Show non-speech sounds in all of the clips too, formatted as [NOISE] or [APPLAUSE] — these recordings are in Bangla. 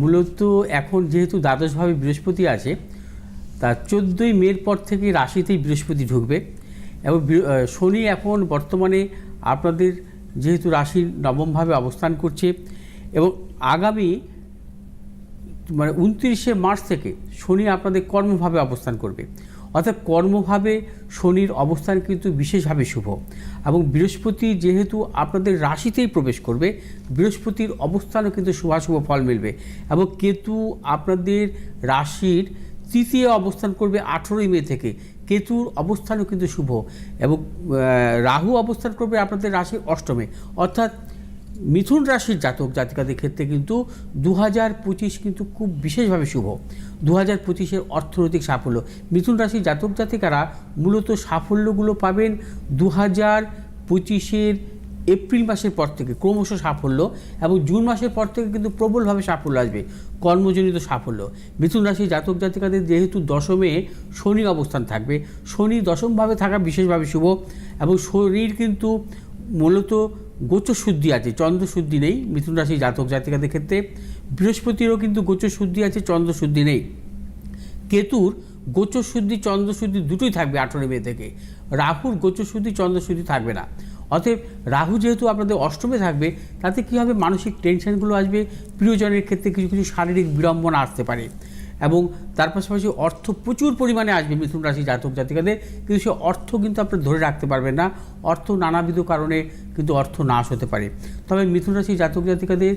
মূলত এখন যেহেতু দ্বাদশভাবে বৃহস্পতি আছে, তা চোদ্দোই মের পর থেকে রাশিতেই বৃহস্পতি ঢুকবে এবং শনি এখন বর্তমানে আপনাদের যেহেতু রাশির নবমভাবে অবস্থান করছে এবং আগামী মানে উনত্রিশে মার্চ থেকে শনি আপনাদের কর্মভাবে অবস্থান করবে। অর্থাৎ কর্মভাবে শনির অবস্থান কিন্তু বিশেষভাবে শুভ। এবং বৃহস্পতি যেহেতু আপনাদের রাশিতেই প্রবেশ করবে, বৃহস্পতির অবস্থানও কিন্তু শুভাশুভ ফল মিলবে। এবং কেতু আপনাদের রাশির তৃতীয় অবস্থান করবে আঠেরোই মে থেকে। কেতুর অবস্থানও কিন্তু শুভ এবং রাহু অবস্থান করবে আপনাদের রাশির অষ্টমে। অর্থাৎ মিথুন রাশির জাতক জাতিকাদের ক্ষেত্রে কিন্তু দু হাজার পঁচিশ কিন্তু খুব বিশেষভাবে শুভ। দু হাজার পঁচিশের অর্থনৈতিক সাফল্য। মিথুন রাশির জাতক জাতিকারা মূলত সাফল্যগুলো পাবেন দু হাজার পঁচিশের এপ্রিল মাসের পর থেকে ক্রমশ সাফল্য এবং জুন মাসের পর থেকে কিন্তু প্রবলভাবে সাফল্য আসবে, কর্মজনিত সাফল্য। মিথুন রাশির জাতক জাতিকাদের যেহেতু দশমে শনি অবস্থান থাকবে, শনি দশমভাবে থাকা বিশেষভাবে শুভ এবং শনির কিন্তু মূলত গোচর শুদ্ধি আছে চন্দ্র শুদ্ধি নেই, মিথুন রাশি জাতক জাতিকাদের ক্ষেত্রে। বৃহস্পতিরও কিন্তু গোচর শুদ্ধি আছে চন্দ্র শুদ্ধি নেই। কেতুর গোচর শুদ্ধি চন্দ্র শুদ্ধি দুটোই থাকবে আঠেরো মে থেকে। রাহুর গোচর শুদ্ধি চন্দ্র শুদ্ধি থাকবে না। অতএব রাহু যেহেতু আপনাদের অষ্টমে থাকবে, তাতে কী হবে? মানসিক টেনশনগুলো আসবে, প্রিয়জনের ক্ষেত্রে কিছু কিছু শারীরিক বিড়ম্বনা আসতে পারে। এবং তার পাশাপাশি অর্থ প্রচুর পরিমাণে আসবে মিথুন রাশি জাতক জাতিকাদের, কিন্তু সে অর্থ কিন্তু আপনি ধরে রাখতে পারবেন না। অর্থ নানাবিধ কারণে কিন্তু অর্থ নাশ হতে পারে। তবে মিথুন রাশি জাতক জাতিকাদের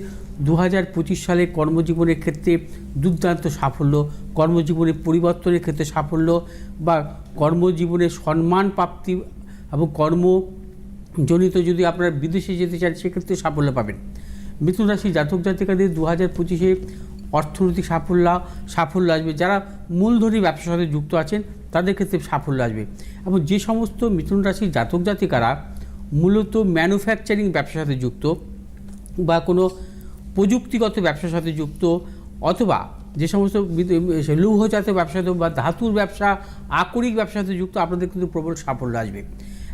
দু হাজার পঁচিশ সালে কর্মজীবনের ক্ষেত্রে দুর্দান্ত সাফল্য কর্মজীবনের পরিবর্তনের ক্ষেত্রে সাফল্য বা কর্মজীবনে সম্মান প্রাপ্তি এবং কর্মজনিত যদি আপনারা বিদেশে যেতে চান, সেক্ষেত্রে সাফল্য পাবেন। মিথুন রাশি জাতক জাতিকাদের দু হাজার পঁচিশে অর্থনৈতিক সাফল্য সাফল্য আসবে। যারা মূলধনী ব্যবসার সাথে যুক্ত আছেন, তাদের ক্ষেত্রে সাফল্য আসবে। এবং যে সমস্ত মিথুন রাশির জাতক জাতিকারা মূলত ম্যানুফ্যাকচারিং ব্যবসার সাথে যুক্ত বা কোনো প্রযুক্তিগত ব্যবসার সাথে যুক্ত অথবা যে সমস্ত লৌহজাত ব্যবসা বা ধাতুর ব্যবসা, আকরিক ব্যবসার সাথে যুক্ত, আপনাদের কিন্তু প্রবল সাফল্য আসবে।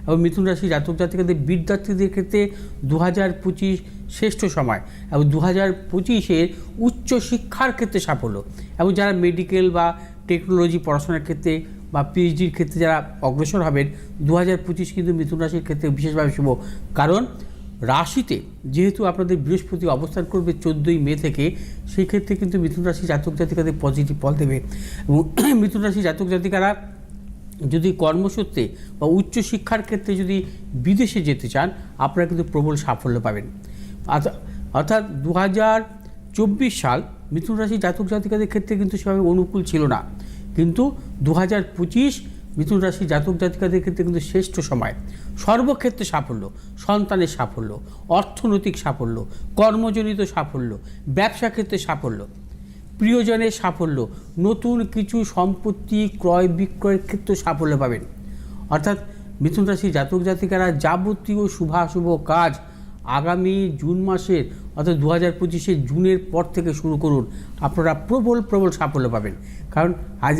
এবং মিথুন রাশি জাতক জাতিকাদের বিদ্যার্থীদের ক্ষেত্রে দু হাজার পঁচিশ শ্রেষ্ঠ সময় এবং দু হাজার পঁচিশের উচ্চ শিক্ষার ক্ষেত্রে সাফল্য এবং যারা মেডিকেল বা টেকনোলজি পড়াশোনার ক্ষেত্রে বা পিএইচডির ক্ষেত্রে যারা অগ্রসর হবেন দু হাজার পঁচিশ কিন্তু মিথুন রাশির ক্ষেত্রে বিশেষভাবে শুভ। কারণ রাশিতে যেহেতু আপনাদের বৃহস্পতি অবস্থান করবে চোদ্দোই মে থেকে সেই ক্ষেত্রে কিন্তু মিথুন রাশি জাতক জাতিকাদের পজিটিভ ফল দেবে। এবং [CLEARS THROAT] মিথুন রাশি জাতক জাতিকারা যদি কর্মসূত্রে বা উচ্চশিক্ষার ক্ষেত্রে যদি বিদেশে যেতে চান, আপনারা কিন্তু প্রবল সাফল্য পাবেন। অর্থাৎ- দু হাজার চব্বিশ সাল মিথুন রাশি জাতক জাতিকাদের ক্ষেত্রে কিন্তু সেভাবে অনুকূল ছিল না। কিন্তু দু হাজার পঁচিশ মিথুন রাশি জাতক জাতিকাদের ক্ষেত্রে কিন্তু শ্রেষ্ঠ সময়। সর্বক্ষেত্রে সাফল্য, সন্তানের সাফল্য, অর্থনৈতিক সাফল্য, কর্মজনিত সাফল্য, ব্যবসা ক্ষেত্রে সাফল্য। প্রিয়জনের সাফল্য, নতুন কিছু সম্পত্তি ক্রয় বিক্রয়ের ক্ষেত্রে সাফল্য পাবেন। অর্থাৎ মিথুন রাশি জাতক জাতিকারা যাবতীয় শুভাশুভ কাজ আগামী জুন মাসের অর্থাৎ দু হাজার পঁচিশে জুনের পর থেকে শুরু করুন। আপনারা প্রবল প্রবল সাফল্য পাবেন। কারণ আজ